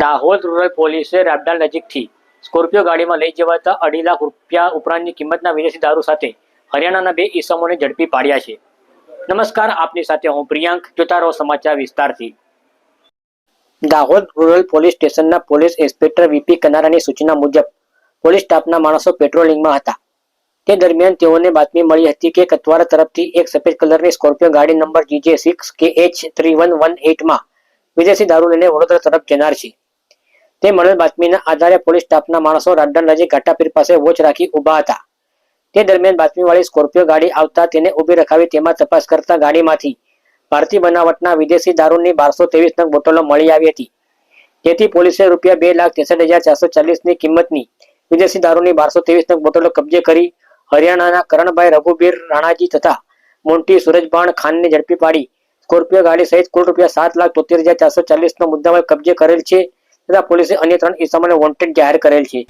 Dahod rural પોલીસે રાબડાલ નજીકથી Scorpio ગાડીમાં લઈ જવાતા અઢી લાખ રૂપિયા ઉપરાંતની કિંમતના વિદેશી દારૂ સાથે હરિયાણાના બે ઈસમોને ઝડપી પાડ્યા છે. નમસ્કાર, આપની સાથે હું પ્રિયાંક જોતા રહો સમાચાર વિસ્તારથી. દાહોદ રૂરલ પોલીસ સ્ટેશનના પોલીસ ઇન્સ્પેક્ટર વીપી કનારાની સૂચના મુજબ પોલીસ સ્ટાફના માણસો પેટ્રોલિંગમાં હતા. તે દરમિયાન તેઓને બાતમી મળી હતી કે કતવારા તરફથી એક સફેદ કલરની સ્કોર્પિયો ગાડી number GJ six K H three one one એટમાં વિદેશી દારૂ લઈને વડોદરા તરફ જનાર છે. તે મળેલ બાતમીના આધારે પોલીસ સ્ટાફના માણસો રાડન નજીક ઘાટાપીર પાસે વોચ રાખી ઊભા હતા. તે દરમિયાન બાતમીવાળી સ્કોર્પિયો ગાડી આવતા તેને ઊભી રખાવી તેમાં તપાસ કરતા ગાડીમાંથી ભારતીય બનાવટના વિદેશી દારૂની બારસો ત્રેવીસ નંગ બોટલો મળી આવી હતી. જેથી પોલીસે રૂપિયા બે લાખ ત્રેસઠ હજાર ચારસો ચાલીસની કિંમતની વિદેશી દારૂની બારસો ત્રેવીસ નંગ બોટલો કબજે કરી હરિયાણાના કરણભાઈ રઘુબીર રાણાજી તથા મોન્ટી સુરજભાણ ખાનને ઝડપી પાડી. સ્કોર્પિયો ગાડી સહિત કુલ રૂપિયા સાત લાખ તોતેર હજાર ચારસો ચાલીસનો મુદ્દામાલ કબજે કરેલ છે. તથા પોલીસે અન્ય ત્રણ ઇસમોને વોન્ટેડ જાહેર કરેલ છે.